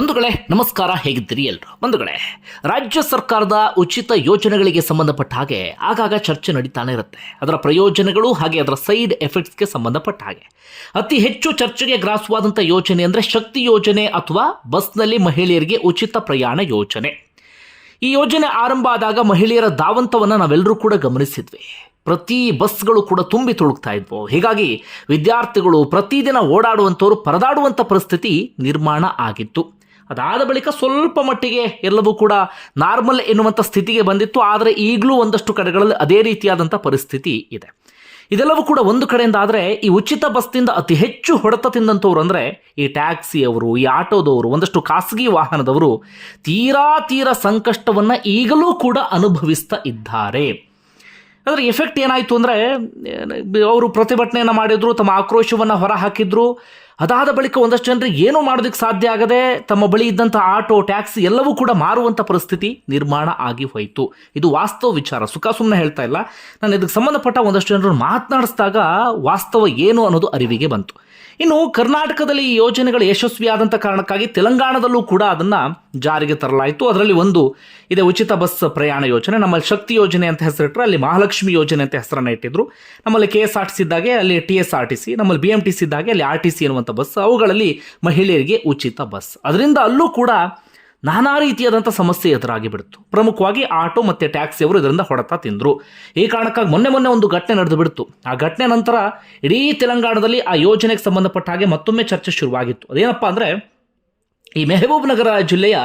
ಬಂಧುಗಳೇ, ನಮಸ್ಕಾರ, ಹೇಗಿದ್ದೀರಿ ಎಲ್ಲರೂ ಬಂಧುಗಳೇ, ರಾಜ್ಯ ಸರ್ಕಾರದ ಉಚಿತ ಯೋಜನೆಗಳಿಗೆ ಸಂಬಂಧಪಟ್ಟ ಹಾಗೆ ಆಗಾಗ ಚರ್ಚೆ ನಡೀತಾನೆ ಇರುತ್ತೆ. ಅದರ ಪ್ರಯೋಜನಗಳು ಹಾಗೆ ಅದರ ಸೈಡ್ ಎಫೆಕ್ಟ್ಸ್ಗೆ ಸಂಬಂಧಪಟ್ಟ ಹಾಗೆ. ಅತಿ ಹೆಚ್ಚು ಚರ್ಚೆಗೆ ಗ್ರಾಸವಾದಂಥ ಯೋಜನೆ ಅಂದರೆ ಶಕ್ತಿ ಯೋಜನೆ ಅಥವಾ ಬಸ್ನಲ್ಲಿ ಮಹಿಳೆಯರಿಗೆ ಉಚಿತ ಪ್ರಯಾಣ ಯೋಜನೆ. ಈ ಯೋಜನೆ ಆರಂಭ ಆದಾಗ ಮಹಿಳೆಯರ ಧಾವಂತವನ್ನು ನಾವೆಲ್ಲರೂ ಕೂಡ ಗಮನಿಸಿದ್ವಿ. ಪ್ರತಿ ಬಸ್ಗಳು ಕೂಡ ತುಂಬಿ ತುಳುಕ್ತಾ ಇದ್ವು. ಹೀಗಾಗಿ ವಿದ್ಯಾರ್ಥಿಗಳು ಪ್ರತಿದಿನ ಓಡಾಡುವಂಥವ್ರು ಪರದಾಡುವಂಥ ಪರಿಸ್ಥಿತಿ ನಿರ್ಮಾಣ ಆಗಿತ್ತು. ಅದಾದ ಬಳಿಕ ಸ್ವಲ್ಪ ಮಟ್ಟಿಗೆ ಎಲ್ಲವೂ ಕೂಡ ನಾರ್ಮಲ್ ಎನ್ನುವಂಥ ಸ್ಥಿತಿಗೆ ಬಂದಿತ್ತು. ಆದರೆ ಈಗಲೂ ಒಂದಷ್ಟು ಕಡೆಗಳಲ್ಲಿ ಅದೇ ರೀತಿಯಾದಂಥ ಪರಿಸ್ಥಿತಿ ಇದೆ. ಇದೆಲ್ಲವೂ ಕೂಡ ಒಂದು ಕಡೆಯಿಂದ ಆದರೆ ಈ ಉಚಿತ ಬಸ್ನಿಂದ ಅತಿ ಹೆಚ್ಚು ಹೊಡೆತ ತಿಂದಂಥವ್ರು ಅಂದರೆ ಈ ಟ್ಯಾಕ್ಸಿಯವರು, ಈ ಆಟೋದವರು, ಒಂದಷ್ಟು ಖಾಸಗಿ ವಾಹನದವರು ತೀರಾ ತೀರಾ ಸಂಕಷ್ಟವನ್ನು ಈಗಲೂ ಕೂಡ ಅನುಭವಿಸ್ತಾ ಇದ್ದಾರೆ. ಅದರ ಎಫೆಕ್ಟ್ ಏನಾಯಿತು ಅಂದರೆ ಅವರು ಪ್ರತಿಭಟನೆಯನ್ನು ಮಾಡಿದರು, ತಮ್ಮ ಆಕ್ರೋಶವನ್ನು ಹೊರ ಹಾಕಿದ್ರು ಅದಾದ ಬಳಿಕ ಒಂದಷ್ಟು ಜನರಿಗೆ ಏನೂ ಮಾಡೋದಕ್ಕೆ ಸಾಧ್ಯ ಆಗದೆ ತಮ್ಮ ಬಳಿ ಇದ್ದಂಥ ಆಟೋ, ಟ್ಯಾಕ್ಸಿ ಎಲ್ಲವೂ ಕೂಡ ಮಾರುವಂಥ ಪರಿಸ್ಥಿತಿ ನಿರ್ಮಾಣ ಆಗಿ ಹೋಯಿತು. ಇದು ವಾಸ್ತವ ವಿಚಾರ. ಸುಖ ಸುಮ್ಮನೆ ಹೇಳ್ತಾ ಇಲ್ಲ. ನಾನು ಇದಕ್ಕೆ ಸಂಬಂಧಪಟ್ಟ ಒಂದಷ್ಟು ಜನರು ಮಾತನಾಡಿಸಿದಾಗ ವಾಸ್ತವ ಏನು ಅನ್ನೋದು ಅರಿವಿಗೆ ಬಂತು. ಇನ್ನು ಕರ್ನಾಟಕದಲ್ಲಿ ಈ ಯೋಜನೆಗಳು ಯಶಸ್ವಿಯಾದಂಥ ಕಾರಣಕ್ಕಾಗಿ ತೆಲಂಗಾಣದಲ್ಲೂ ಕೂಡ ಅದನ್ನು ಜಾರಿಗೆ ತರಲಾಯಿತು. ಅದರಲ್ಲಿ ಒಂದು ಇದೆ ಉಚಿತ ಬಸ್ ಪ್ರಯಾಣ ಯೋಜನೆ. ನಮ್ಮಲ್ಲಿ ಶಕ್ತಿ ಯೋಜನೆ ಅಂತ ಹೆಸರಿಟ್ಟರೆ ಅಲ್ಲಿ ಮಹಾಲಕ್ಷ್ಮಿ ಯೋಜನೆ ಅಂತ ಹೆಸರನ್ನು ಇಟ್ಟಿದ್ರು. ನಮ್ಮಲ್ಲಿ K S R T C ಇದ್ದಾಗೆ, ಅಲ್ಲಿ T S R T C, ನಮ್ಮಲ್ಲಿ ಬಿ ಎಂ ಟಿ ಸಿ ಇದ್ದಾಗೆ, ಅಲ್ಲಿ ಆರ್ ಟಿ ಸಿ ಅನ್ನುವಂಥ ಬಸ್. ಅವುಗಳಲ್ಲಿ ಮಹಿಳೆಯರಿಗೆ ಉಚಿತ ಬಸ್. ಅದರಿಂದ ಅಲ್ಲೂ ಕೂಡ ನಾನಾ ರೀತಿಯಾದಂಥ ಸಮಸ್ಯೆ ಎದುರಾಗಿ ಬಿಡ್ತು. ಪ್ರಮುಖವಾಗಿ ಆಟೋ ಮತ್ತು ಟ್ಯಾಕ್ಸಿಯವರು ಇದರಿಂದ ಹೊಡೆತ ತಿಂದರು. ಈ ಕಾರಣಕ್ಕಾಗಿ ಮೊನ್ನೆ ಮೊನ್ನೆ ಒಂದು ಘಟನೆ ನಡೆದು ಬಿಡ್ತು. ಆ ಘಟನೆ ನಂತರ ಇಡೀ ತೆಲಂಗಾಣದಲ್ಲಿ ಆ ಯೋಜನೆಗೆ ಸಂಬಂಧಪಟ್ಟ ಹಾಗೆ ಮತ್ತೊಮ್ಮೆ ಚರ್ಚೆ ಶುರುವಾಗಿತ್ತು. ಅದೇನಪ್ಪ ಅಂದರೆ ಈ ಮೆಹಬೂಬ್ ನಗರ ಜಿಲ್ಲೆಯ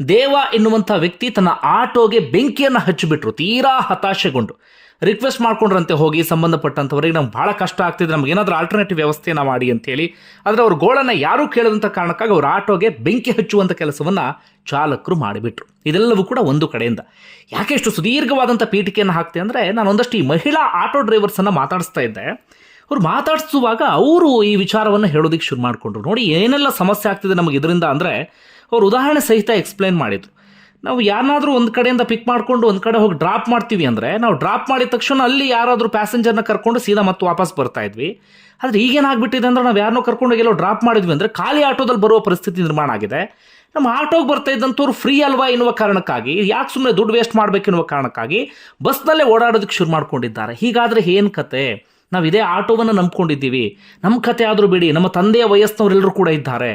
ದೇವ ಎನ್ನುವಂಥ ವ್ಯಕ್ತಿ ತನ್ನ ಆಟೋಗೆ ಬೆಂಕಿಯನ್ನು ಹಚ್ಚಿಬಿಟ್ರು, ತೀರಾ ಹತಾಶೆಗೊಂಡು. ರಿಕ್ವೆಸ್ಟ್ ಮಾಡ್ಕೊಂಡ್ರಂತೆ ಹೋಗಿ, ಸಂಬಂಧಪಟ್ಟಂಥವ್ರಿಗೆ. ನಮ್ಗೆ ಭಾಳ ಕಷ್ಟ ಆಗ್ತಿದೆ. ನಮ್ಗೆ ಏನಾದರೂ ಆಲ್ಟರ್ನೇಟಿವ್ ವ್ಯವಸ್ಥೆಯನ್ನು ಮಾಡಿ ಅಂತೇಳಿ. ಆದರೆ ಅವ್ರ ಗೋಳನ್ನು ಯಾರೂ ಕೇಳದಂಥ ಕಾರಣಕ್ಕಾಗಿ ಅವ್ರ ಆಟೋಗೆ ಬೆಂಕಿ ಹಚ್ಚುವಂಥ ಕೆಲಸವನ್ನು ಚಾಲಕರು ಮಾಡಿಬಿಟ್ರು. ಇದೆಲ್ಲವೂ ಕೂಡ ಒಂದು ಕಡೆಯಿಂದ. ಯಾಕೆ ಇಷ್ಟು ಸುದೀರ್ಘವಾದಂಥ ಪೀಠಿಕೆಯನ್ನು ಹಾಕ್ತೆ ಅಂದರೆ, ನಾನು ಒಂದಷ್ಟು ಈ ಮಹಿಳಾ ಆಟೋ ಡ್ರೈವರ್ಸನ್ನು ಮಾತಾಡಿಸ್ತಾ ಇದ್ದೆ. ಅವ್ರು ಮಾತಾಡಿಸುವಾಗ ಅವರು ಈ ವಿಚಾರವನ್ನು ಹೇಳೋದಕ್ಕೆ ಶುರು ಮಾಡಿಕೊಂಡ್ರು. ನೋಡಿ, ಏನೆಲ್ಲ ಸಮಸ್ಯೆ ಆಗ್ತಿದೆ ನಮಗೆ ಇದರಿಂದ ಅಂದರೆ ಅವ್ರು ಉದಾಹರಣೆ ಸಹಿತ ಎಕ್ಸ್ಪ್ಲೇನ್ ಮಾಡಿದ್ರು ನಾವು ಯಾರನ್ನಾದರೂ ಒಂದು ಕಡೆಯಿಂದ ಪಿಕ್ ಮಾಡಿಕೊಂಡು ಒಂದು ಕಡೆ ಹೋಗಿ ಡ್ರಾಪ್ ಮಾಡ್ತೀವಿ ಅಂದರೆ ನಾವು ಡ್ರಾಪ್ ಮಾಡಿದ ತಕ್ಷಣ ಅಲ್ಲಿ ಯಾರಾದರೂ ಪ್ಯಾಸೆಂಜರ್ನ ಕರ್ಕೊಂಡು ಸೀದಾ ಮತ್ತೆ ವಾಪಸ್ ಬರ್ತಾ ಇದ್ವಿ. ಆದರೆ ಈಗೇನಾಗ್ಬಿಟ್ಟಿದೆ ಅಂದ್ರೆ ನಾವು ಯಾರನ್ನೋ ಕರ್ಕೊಂಡು ಎಲ್ಲೋ ಡ್ರಾಪ್ ಮಾಡಿದ್ವಿ ಅಂದರೆ ಖಾಲಿ ಆಟೋದಲ್ಲಿ ಬರುವ ಪರಿಸ್ಥಿತಿ ನಿರ್ಮಾಣ ಆಗಿದೆ. ನಮ್ಮ ಆಟೋಗೆ ಬರ್ತಾ ಇದ್ದಂಥವ್ರು ಫ್ರೀ ಅಲ್ವಾ ಎನ್ನುವ ಕಾರಣಕ್ಕಾಗಿ, ಯಾಕೆ ಸುಮ್ಮನೆ ದುಡ್ಡು ವೇಸ್ಟ್ ಮಾಡಬೇಕೆನ್ನುವ ಕಾರಣಕ್ಕಾಗಿ ಬಸ್ನಲ್ಲೇ ಓಡಾಡೋದಕ್ಕೆ ಶುರು ಮಾಡ್ಕೊಂಡಿದ್ದಾರೆ. ಹೀಗಾದರೆ ಏನು ಕತೆ? ನಾವು ಇದೇ ಆಟೋವನ್ನು ನಂಬ್ಕೊಂಡಿದ್ದೀವಿ. ನಮ್ಮ ಕತೆ ಆದರೂ ಬಿಡಿ, ನಮ್ಮ ತಂದೆಯ ವಯಸ್ಸಿನವರೆಲ್ಲರೂ ಕೂಡ ಇದ್ದಾರೆ.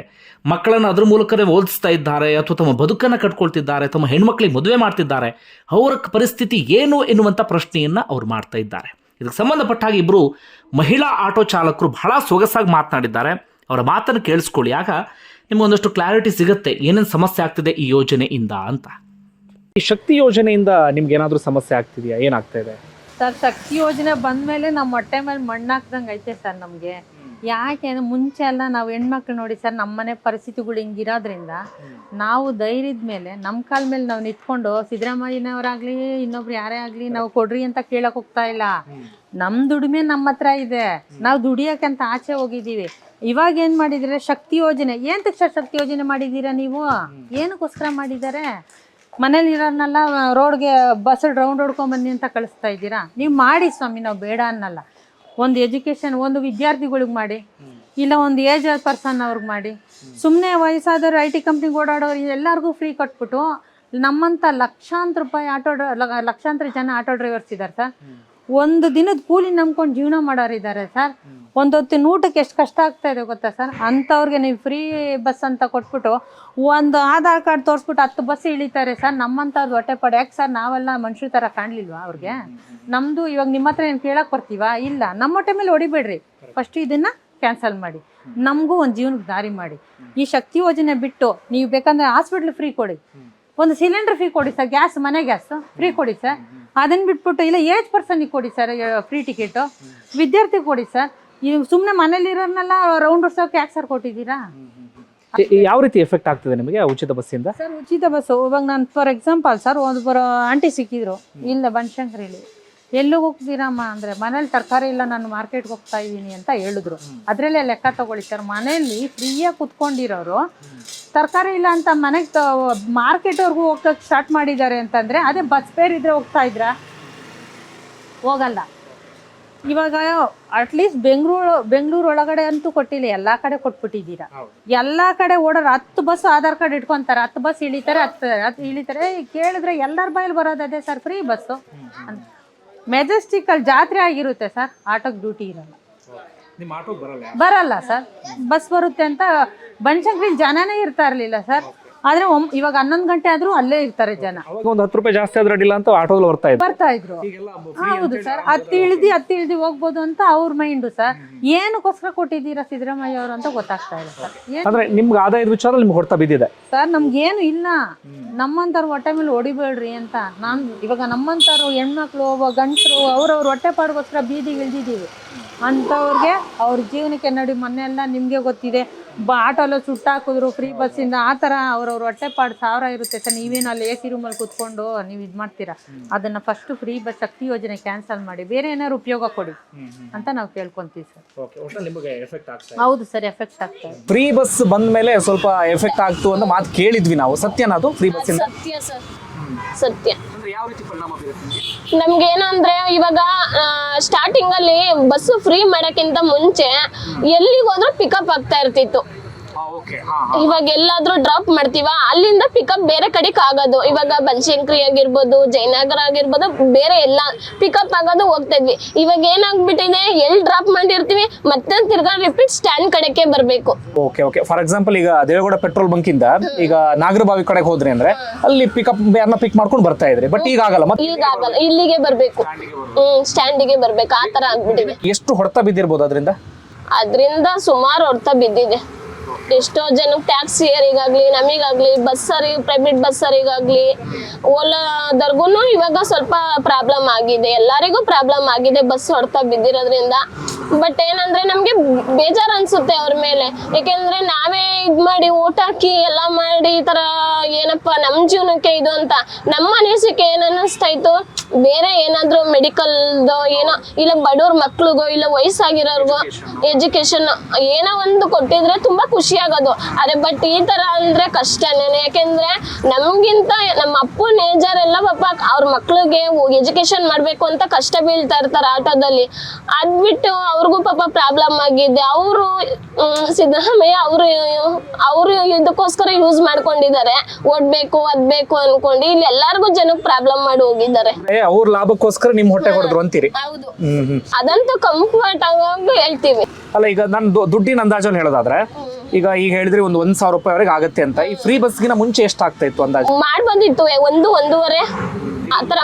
ಮಕ್ಕಳನ್ನು ಅದ್ರ ಮೂಲಕವೇ ಓದಿಸ್ತಾ ಇದ್ದಾರೆ, ಅಥವಾ ತಮ್ಮ ಬದುಕನ್ನು ಕಟ್ಕೊಳ್ತಿದ್ದಾರೆ, ತಮ್ಮ ಹೆಣ್ಮಕ್ಳಿಗೆ ಮದುವೆ ಮಾಡ್ತಿದ್ದಾರೆ. ಅವರ ಪರಿಸ್ಥಿತಿ ಏನು ಎನ್ನುವಂಥ ಪ್ರಶ್ನೆಯನ್ನು ಅವ್ರು ಮಾಡ್ತಾ ಇದ್ದಾರೆ. ಇದಕ್ಕೆ ಸಂಬಂಧಪಟ್ಟ ಹಾಗೆ ಇಬ್ಬರು ಮಹಿಳಾ ಆಟೋ ಚಾಲಕರು ಬಹಳ ಸೊಗಸಾಗಿ ಮಾತನಾಡಿದ್ದಾರೆ. ಅವರ ಮಾತನ್ನು ಕೇಳಿಸ್ಕೊಳ್ಳಿ. ಆಗ ನಿಮಗೊಂದಷ್ಟು ಕ್ಲಾರಿಟಿ ಸಿಗುತ್ತೆ, ಏನೇನು ಸಮಸ್ಯೆ ಆಗ್ತಿದೆ ಈ ಯೋಜನೆಯಿಂದ ಅಂತ. ಈ ಶಕ್ತಿ ಯೋಜನೆಯಿಂದ ನಿಮ್ಗೆ ಏನಾದರೂ ಸಮಸ್ಯೆ ಆಗ್ತಿದೆಯಾ? ಏನಾಗ್ತಾ ಇದೆ? ಸರ್ ಶಕ್ತಿ ಯೋಜನೆ ಬಂದ್ಮೇಲೆ ನಮ್ಮ ಹೊಟ್ಟೆ ಮೇಲೆ ಮಣ್ಣು ಹಾಕ್ದಂಗೆ ಐತೆ ಸರ್ ನಮಗೆ. ಯಾಕೆ ಅಂದ್ರೆ ಮುಂಚೆ ಎಲ್ಲ ನಾವು ಹೆಣ್ಮಕ್ಳು ನೋಡಿ ಸರ್ ನಮ್ಮನೆ ಪರಿಸ್ಥಿತಿಗಳು ಹಿಂಗಿರೋದ್ರಿಂದ ನಾವು ಧೈರ್ಯದ ಮೇಲೆ ನಮ್ಮ ಕಾಲ ಮೇಲೆ ನಾವು ನಿಂತ್ಕೊಂಡು ಸಿದ್ದರಾಮಯ್ಯನವರಾಗ್ಲಿ ಇನ್ನೊಬ್ರು ಯಾರೇ ಆಗಲಿ ನಾವು ಕೊಡ್ರಿ ಅಂತ ಕೇಳಕ್ ಹೋಗ್ತಾ ಇಲ್ಲ. ನಮ್ಮ ದುಡಿಮೆ ನಮ್ಮ ಹತ್ರ ಇದೆ. ನಾವು ದುಡಿಯೋಕ್ಕಂತ ಆಚೆ ಹೋಗಿದ್ದೀವಿ. ಇವಾಗ ಏನು ಮಾಡಿದ್ರೆ? ಶಕ್ತಿ ಯೋಜನೆ. ಏನ್ ಸರ್ ಶಕ್ತಿ ಯೋಜನೆ ಮಾಡಿದ್ದೀರಾ ನೀವು? ಏನಕ್ಕೋಸ್ಕರ ಮಾಡಿದ್ದಾರೆ? ಮನೇಲಿ ಇರೋರ್ನೆಲ್ಲ ರೋಡ್ಗೆ ಬಸ್ ರೌಂಡ್ ಹೊಡ್ಕೊಂಬನ್ನಿ ಅಂತ ಕಳಿಸ್ತಾ ಇದ್ದೀರಾ? ನೀವು ಮಾಡಿ ಸ್ವಾಮಿ ನಾವು ಬೇಡ ಅನ್ನಲ್ಲ. ಒಂದು ಎಜುಕೇಶನ್ ಒಂದು ವಿದ್ಯಾರ್ಥಿಗಳಿಗೆ ಮಾಡಿ. ಇಲ್ಲ ಒಂದು ಏಜ್ ಪರ್ಸನ್ ಅವ್ರಿಗೆ ಮಾಡಿ. ಸುಮ್ಮನೆ ವಯಸ್ಸಾದವ್ರು ಐ ಟಿ ಕಂಪ್ನಿಗೆ ಓಡಾಡೋರು ಎಲ್ಲರಿಗೂ ಫ್ರೀ ಕೊಟ್ಬಿಟ್ಟು ನಮ್ಮಂಥ ಲಕ್ಷಾಂತರ ರೂಪಾಯಿ ಆಟೋ ಡ್ರೈ- ಲಕ್ಷಾಂತರ ಜನ ಆಟೋ ಡ್ರೈವರ್ಸ್ ಇದ್ದಾರೆ ಸರ್. ಒಂದು ದಿನದ ಕೂಲಿ ನಂಬ್ಕೊಂಡು ಜೀವನ ಮಾಡೋರಿದ್ದಾರೆ ಸರ್. ಒಂದು ಹೊತ್ತಿನ ಊಟಕ್ಕೆ ಎಷ್ಟು ಕಷ್ಟ ಆಗ್ತಾ ಇದೆ ಗೊತ್ತಾ ಸರ್? ಅಂಥವ್ರಿಗೆ ನೀವು ಫ್ರೀ ಬಸ್ ಅಂತ ಕೊಟ್ಬಿಟ್ಟು ಒಂದು ಆಧಾರ್ ಕಾರ್ಡ್ ತೋರಿಸ್ಬಿಟ್ಟು ಹತ್ತು ಬಸ್ ಇಳಿತಾರೆ ಸರ್. ನಮ್ಮಂಥದ್ದು ಹೊಟ್ಟೆ ಪಡೆ. ಯಾಕೆ ಸರ್ ನಾವೆಲ್ಲ ಮನುಷ್ಯರ ಥರ ಕಾಣಲಿಲ್ವಾ ಅವ್ರಿಗೆ? ನಮ್ಮದು ಇವಾಗ ನಿಮ್ಮ ಹತ್ರ ಏನು ಕೇಳಕ್ಕೆ ಬರ್ತೀವಾ? ಇಲ್ಲ. ನಮ್ಮ ಹೊಟ್ಟೆ ಮೇಲೆ ಹೊಡಿಬೇಡ್ರಿ. ಫಸ್ಟ್ ಇದನ್ನು ಕ್ಯಾನ್ಸಲ್ ಮಾಡಿ. ನಮಗೂ ಒಂದು ಜೀವನಕ್ಕೆ ದಾರಿ ಮಾಡಿ. ಈ ಶಕ್ತಿ ಯೋಜನೆ ಬಿಟ್ಟು ನೀವು ಬೇಕಂದ್ರೆ ಹಾಸ್ಪಿಟ್ಲ್ ಫ್ರೀ ಕೊಡಿ. ಒಂದು ಸಿಲಿಂಡರ್ ಫ್ರೀ ಕೊಡಿ ಸರ್. ಗ್ಯಾಸ್ ಮನೆ ಗ್ಯಾಸ್ ಫ್ರೀ ಕೊಡಿ ಸರ್. ಅದನ್ನು ಬಿಟ್ಬಿಟ್ಟು ಇಲ್ಲ ಏಜ್ ಪರ್ಸನಿಗೆ ಕೊಡಿ ಸರ್ ಫ್ರೀ ಟಿಕೆಟು ವಿದ್ಯಾರ್ಥಿ ಕೊಡಿ ಸರ್ ಈ ಸುಮ್ಮನೆ ಮನೇಲಿರೋರ್ನೆಲ್ಲ ರೌಂಡ್ ಹೊಡ್ಸೋಕೆ ಯಾಕೆ ಸರ್ ಕೊಟ್ಟಿದ್ದೀರಾ? ಯಾವ ರೀತಿ ಎಫೆಕ್ಟ್ ಆಗ್ತದೆ ನಿಮಗೆ ಉಚಿತ ಬಸ್ಸಿಂದ ಸರ್ ಉಚಿತ ಬಸ್ಸು ಇವಾಗ ನಾನು ಫಾರ್ ಎಕ್ಸಾಂಪಲ್ ಸರ್ ಒಬ್ಬರು ಆಂಟಿ ಸಿಕ್ಕಿದ್ರು. ಇಲ್ಲ ಬನಶಂಕರಿಲಿ ಎಲ್ಲಿಗೆ ಹೋಗ್ತೀರಮ್ಮ ಅಂದರೆ ಮನೇಲಿ ತರಕಾರಿ ಇಲ್ಲ ನಾನು ಮಾರ್ಕೆಟ್ಗೆ ಹೋಗ್ತಾ ಇದ್ದೀನಿ ಅಂತ ಹೇಳಿದ್ರು. ಅದರಲ್ಲೇ ಲೆಕ್ಕ ತಗೊಳ್ಳಿ ಸರ್ ಮನೆಯಲ್ಲಿ ಫ್ರೀಯಾಗಿ ಕುತ್ಕೊಂಡಿರೋರು ತರಕಾರಿ ಇಲ್ಲ ಅಂತ ಮನೆಗೆ ಮಾರ್ಕೆಟ್ವರೆಗೂ ಹೋಗೋಕ್ಕೆ ಸ್ಟಾರ್ಟ್ ಮಾಡಿದ್ದಾರೆ ಅಂತಂದರೆ ಅದೇ ಬಸ್ ಫೇರ್ ಇದ್ರೆ ಹೋಗ್ತಾ ಇದ್ರಾ? ಹೋಗಲ್ಲ. ಇವಾಗ ಅಟ್ಲೀಸ್ಟ್ ಬೆಂಗಳೂರು ಬೆಂಗಳೂರು ಒಳಗಡೆ ಅಂತೂ ಕೊಟ್ಟಿಲ್ಲ ಎಲ್ಲ ಕಡೆ ಕೊಟ್ಬಿಟ್ಟಿದ್ದೀರಾ? ಎಲ್ಲ ಕಡೆ ಓಡೋರು ಹತ್ತು ಬಸ್ ಆಧಾರ್ ಕಾರ್ಡ್ ಇಟ್ಕೊಂತಾರೆ ಹತ್ತು ಬಸ್ ಇಳಿತಾರೆ ಹತ್ತು ಹತ್ತು ಇಳಿತಾರೆ. ಕೇಳಿದ್ರೆ ಎಲ್ಲರ ಬಾಯಲ್ಲಿ ಬರೋದು ಅದೇ ಸರ್ ಫ್ರೀ ಬಸ್ಸು ಮೆಜೆಸ್ಟಿಕ್ಕಲ್ಲಿ ಜಾತ್ರೆ ಆಗಿರುತ್ತೆ ಸರ್ ಆಟೋಗೆ ಡ್ಯೂಟಿ ಇರಲ್ಲ. ನಿಮ್ಮ ಬರಲ್ಲ ಬರಲ್ಲ ಸರ್. ಬಸ್ ಬರುತ್ತೆ ಅಂತ ಬನಶಂಕರಿ ಜನನೇ ಇರ್ತಾ ಇರ್ಲಿಲ್ಲ ಸರ್. ಆದ್ರೆ ಒಮ್- ಇವಾಗ ಹನ್ನೊಂದು ಗಂಟೆ ಆದ್ರೂ ಅಲ್ಲೇ ಇರ್ತಾರೆ ಜನ. ಅವಾಗ ಒಂದು ಹತ್ತು ರೂಪಾಯಿ ಜಾಸ್ತಿ ಆದ್ರೆ ಅಡ್ಡಿಲ್ಲ ಅಂತ ಆಟೋದಲ್ಲಿ ಬರ್ತಾ ಇದ್ರು. ಬರ್ತಾ ಇದ್ರು. ಹೌದು ಸರ್. ಹತ್ತಿ ಇಳಿದಿ ಹತ್ತಿ ಇಳಿದಿ ಹೋಗ್ಬೋದು ಅಂತ ಅವ್ರ ಮೈಂಡು ಸರ್. ಏನಕ್ಕೋಸ್ಕರ ಕೊಟ್ಟಿದ್ದೀರಾ ಸಿದ್ದರಾಮಯ್ಯ ಅವರು ಅಂತ ಗೊತ್ತಾಗ್ತಾ ಇಲ್ಲ ಸರ್. ಏನ್ ಅಂದ್ರೆ ನಿಮ್ಗೆ ಆದಾಯದ ವಿಚಾರ ನಿಮ್ಗೆ ಹೊಡ್ತಾ ಬಿದ್ದಿದೆ. ಸರ್ ನಮ್ಗೇನು ಇಲ್ಲ. ನಮ್ಮಂತವ್ರು ಹೊಟ್ಟೆ ಮೇಲೆ ಹೊಡಿಬೇಡ್ರಿ ಅಂತ. ನಾನು ಇವಾಗ ನಮ್ಮಂತವ್ರು ಹೆಣ್ಮಕ್ಳು ಗಂಟರು ಗಂಡಸರು ಅವ್ರವ್ರ ಹೊಟ್ಟೆ ಪಾಡ್ಗೋಸ್ಕರ ಬೀದಿಗೆ ಇಳ್ದಿದ್ದೀವಿ. ಅಂಥವ್ರಿಗೆ ಅವ್ರ ಜೀವನಕ್ಕೆ ನೋಡಿ ಮೊನ್ನೆ ಎಲ್ಲ ನಿಮಗೆ ಗೊತ್ತಿದೆ. ಬ ಆಟೋಲ್ಲ ಸುಟ್ಟಾಕಿದ್ರು ಫ್ರೀ ಬಸ್ಸಿಂದ ಆ ಥರ ಅವ್ರವ್ರ ಹೊಟ್ಟೆ ಪಾಡು ಸಾವಿರ ಇರುತ್ತೆ ಸರ್. ನೀವೇನು ಅಲ್ಲಿ ಎ ಸಿ ರೂಮಲ್ಲಿ ಕೂತ್ಕೊಂಡು ನೀವು ಇದು ಮಾಡ್ತೀರಾ? ಅದನ್ನು ಫಸ್ಟು ಫ್ರೀ ಬಸ್ ಶಕ್ತಿ ಯೋಜನೆ ಕ್ಯಾನ್ಸಲ್ ಮಾಡಿ ಬೇರೆ ಏನಾದ್ರು ಉಪಯೋಗ ಕೊಡಿ ಅಂತ ನಾವು ಕೇಳ್ಕೊಂತೀವಿ ಸರ್. ನಿಮಗೆ ಎಫೆಕ್ಟ್ ಆಗ್ತಾ ಹೌದು ಸರ್ ಎಫೆಕ್ಟ್ ಆಗ್ತದೆ ಫ್ರೀ ಬಸ್ ಬಂದ ಮೇಲೆ ಸ್ವಲ್ಪ ಎಫೆಕ್ಟ್ ಆಗ್ತು ಅಂತ ಮಾತು ಕೇಳಿದ್ವಿ ನಾವು. ಸತ್ಯನದು ಫ್ರೀ ಬಸ್ ಇಂದ? ಸತ್ಯ ಸರ್. ಸತ್ಯ. ನಮ್ಗೆ? ಏನಂದ್ರೆ ಇವಾಗ ಸ್ಟಾರ್ಟಿಂಗ್ ಅಲ್ಲಿ ಬಸ್ ಫ್ರೀ ಮಾಡಕ್ಕಿಂತ ಮುಂಚೆ ಎಲ್ಲಿಗೆ ಹೋದ್ರೂ ಪಿಕಪ್ ಆಗ್ತಾ ಇರ್ತಿತ್ತು. ಇವಾಗ ಎಲ್ಲಾದ್ರೂ ಡ್ರಾಪ್ ಮಾಡ್ತೀವ? ಅಲ್ಲಿಂದ ಪಿಕಪ್ ಬೇರೆ ಕಡೆಗೆ ಆಗೋದು. ಇವಾಗ ಬನಶಂಕರಿ ಆಗಿರ್ಬೋದು ಜಯನಗರ ಆಗಿರ್ಬೋದು ಬೇರೆ ಎಲ್ಲ ಪಿಕಪ್ ಆಗೋದು ಹೋಗ್ತಾ ಇದ್ವಿ. ಇವಾಗ ಏನಾಗ್ಬಿಟ್ಟಿದೆ? ಎಲ್ಲಿ ಡ್ರಾಪ್ ಮಾಡಿರ್ತೀವಿ ಮತ್ತೆ ತಿರ್ಗಾ ರಿಪೀಟ್ ಸ್ಟ್ಯಾಂಡ್ ಕಡೆಗೆ ಬರಬೇಕು. ಓಕೆ ಓಕೆ ಫಾರ್ ಎಕ್ಸಾಂಪಲ್ ಈಗ ದೇವೇಗೌಡ ಪೆಟ್ರೋಲ್ ಬಂಕ್ ಇಂದ ಈಗ ನಾಗರಬಾವಿ ಕಡೆಗೆ ಹೋದ್ರೆ ಅಂದ್ರೆ ಅಲ್ಲಿ ಪಿಕಪ್ ಯಾರನ್ನ ಪಿಕ್ ಮಾಡ್ಕೊಂಡು ಬರ್ತಾ ಇದ್ರಿ. ಬಟ್ ಈಗ ಆಗಲ್ಲ. ಮತ್ತೆ ಈಗ ಆಗಲ್ಲ. ಇಲ್ಲಿಗೆ ಬರ್ಬೇಕು. ಹ್ಮ್ ಸ್ಟ್ಯಾಂಡಿಗೆ ಬರ್ಬೇಕು. ಆ ತರ ಆಗ್ಬಿಟ್ಟಿದೆ. ಎಷ್ಟು ಹೊಡ್ತಾ ಬಿದ್ದಿರ್ಬೋದು ಅದರಿಂದ? ಅದರಿಂದ ಸುಮಾರು ಹೊಡ್ತಾ ಬಿದ್ದಿದೆ. ಎಷ್ಟೋ ಜನಕ್ಕೆ ಟ್ಯಾಕ್ಸಿಯರಿಗಾಗ್ಲಿ, ನಮಿಗಾಗ್ಲಿ, ಬಸ್ಸರಿ ಪ್ರೈವೇಟ್ ಬಸ್ಸರಿಗಾಗ್ಲಿ ಓಲಾದರ್ಗು ಇವಾಗ ಸ್ವಲ್ಪ ಪ್ರಾಬ್ಲಮ್ ಆಗಿದೆ. ಎಲ್ಲರಿಗೂ ಪ್ರಾಬ್ಲಮ್ ಆಗಿದೆ ಬಸ್ ಹೊಡ್ತಾ ಬಿದ್ದಿರೋದ್ರಿಂದ. ಬಟ್ ಏನಂದ್ರೆ ನಮ್ಗೆ ಬೇಜಾರ್ ಅನ್ಸುತ್ತೆ ಅವ್ರ ಮೇಲೆ. ಯಾಕೆಂದ್ರೆ ನಾವೇ ಇದ್ ಮಾಡಿ ಊಟ ಹಾಕಿ ಎಲ್ಲ ಮಾಡಿ ಈ ತರ ಏನಪ್ಪ ನಮ್ ಜೀವನಕ್ಕೆ ಇದು ಅಂತ, ನಮ್ಮ ಅನಿಸಿಕೆ ಏನ್ ಅನ್ನಿಸ್ತಾ ಇತ್ತು? ಬೇರೆ ಏನಾದ್ರು ಮೆಡಿಕಲ್ ಏನೋ, ಇಲ್ಲ ಬಡವ್ರ ಮಕ್ಳಿಗೋ, ಇಲ್ಲ ವಯಸ್ಸಾಗಿರೋರ್ಗೋ ಎಜುಕೇಶನ್ ಏನೋ ಒಂದು ಕೊಟ್ಟಿದ್ರೆ ತುಂಬಾ ಖುಷಿ ಆಗೋದು ಅರೆ ಬಟ್ ಈ ತರ ಅಂದ್ರೆ ಕಷ್ಟನೇ. ಯಾಕೆಂದ್ರೆ ನಮ್ಗಿಂತ ನಮ್ಮ ಅಪ್ಪನ ನೇಜರ್ ಎಲ್ಲ ಪಾಪ ಅವ್ರ ಮಕ್ಳಿಗೆ ಎಜುಕೇಶನ್ ಮಾಡ್ಬೇಕು ಅಂತ ಕಷ್ಟ ಬೀಳ್ತಾ ಇರ್ತಾರೆ ಆಟೋದಲ್ಲಿ. ಅದ್ ಬಿಟ್ಟು ಅವ್ರಿಗೂ ಪಾಪ ಪ್ರಾಬ್ಲಮ್ ಆಗಿದೆ. ಅವರು ಸಿದ್ದರಾಮಯ್ಯ ಅವರು ಅವರು ಇದಕ್ಕೋಸ್ಕರ ಯೂಸ್ ಮಾಡ್ಕೊಂಡಿದ್ದಾರೆ. ಓಡ್ಬೇಕು ಅದ್ಬೇಕು ಅನ್ಕೊಂಡು ಇಲ್ಲಿ ಎಲ್ಲಾರ್ಗು ಜನಕ್ಕೆ ಪ್ರಾಬ್ಲಮ್ ಮಾಡಿ ಹೋಗಿದ್ದಾರೆ. ಅವ್ರ ಲಾಭಕ್ಕೋಸ್ಕರ ನಿಮ್ ಹೊಟ್ಟೆ ಹೊಡೆದ್ರು ಅಂತೀರಿ? ಹೌದು. ಅದಂತೂ ಕಂಫರ್ಟ್ ಆಗಿ ಹೇಳ್ತೀವಿ. ಅಲ್ಲ ಈಗ ನಾನು ದುಡ್ಡಿನ ಅಂದಾಜಲ್ಲಿ ಹೇಳೋದಾದ್ರೆ ಈಗ ಈಗ ಹೇಳಿದ್ರೆ ಒಂದು ಒಂದ್ ಸಾವಿರ ರೂಪಾಯಿವರೆಗೆ ಆಗತ್ತೆ ಅಂತ. ಈ ಫ್ರೀ ಬಸ್ಗಿನ ಮುಂಚೆ ಎಷ್ಟು ಆಗ್ತಾ ಇತ್ತು ಅಂದಾಜು? ಮಾಡ್ಬೋದಿತ್ತು ಒಂದು ಒಂದೂವರೆ. ಆತರ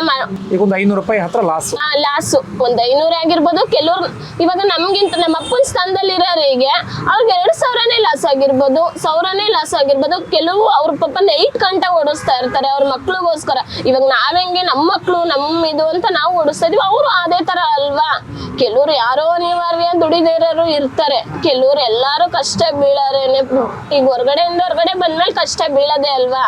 ಈಗ ಒಂದು ಐನೂರು ರೂಪಾಯಿ ಹತ್ರ ಲಾಸ್ ಲಾಸು ಒಂದ್ ಐನೂರೇ ಆಗಿರ್ಬೋದು ಕೆಲವ್ರು ಇವಾಗ ನಮ್ಗಿಂತ ನಮ್ಮ ಅಪ್ಪನ ಸ್ಥಾನದಲ್ಲಿ ಇರೋರಿಗೆ ಅವ್ರಿಗೆ ಎರಡ್ ಸಾವಿರನೇ ಲಾಸ್ ಆಗಿರ್ಬೋದು ಸಾವಿರನೇ ಲಾಸ್ ಆಗಿರ್ಬೋದು. ಕೆಲವು ಅವ್ರ ಪಾಪ ನೈಟ್ ಗಂಟೆ ಓಡಿಸ್ತಾ ಇರ್ತಾರೆ ಅವ್ರ ಮಕ್ಳಿಗೋಸ್ಕರ. ಇವಾಗ ನಾವೆಂಗೆ ನಮ್ಮ ಮಕ್ಳು ನಮ್ಮ ಇದು ಅಂತ ನಾವು ಓಡಿಸ್ತಾ ಇದೀವಿ ಅವರು ಅದೇ ತರ ಅಲ್ವಾ? ಕೆಲವ್ರು ಯಾರೋ ಅನಿವಾರ್ಯ ದುಡಿದಿರೋರು ಇರ್ತಾರೆ. ಕೆಲವ್ರು ಎಲ್ಲಾರು ಕಷ್ಟ ಬೀಳಾರೇನೆ. ಈಗ ಹೊರಗಡೆಯಿಂದ ಹೊರಗಡೆ ಬಂದ್ಮೇಲೆ ಕಷ್ಟ ಬೀಳದೆ ಅಲ್ವಾ?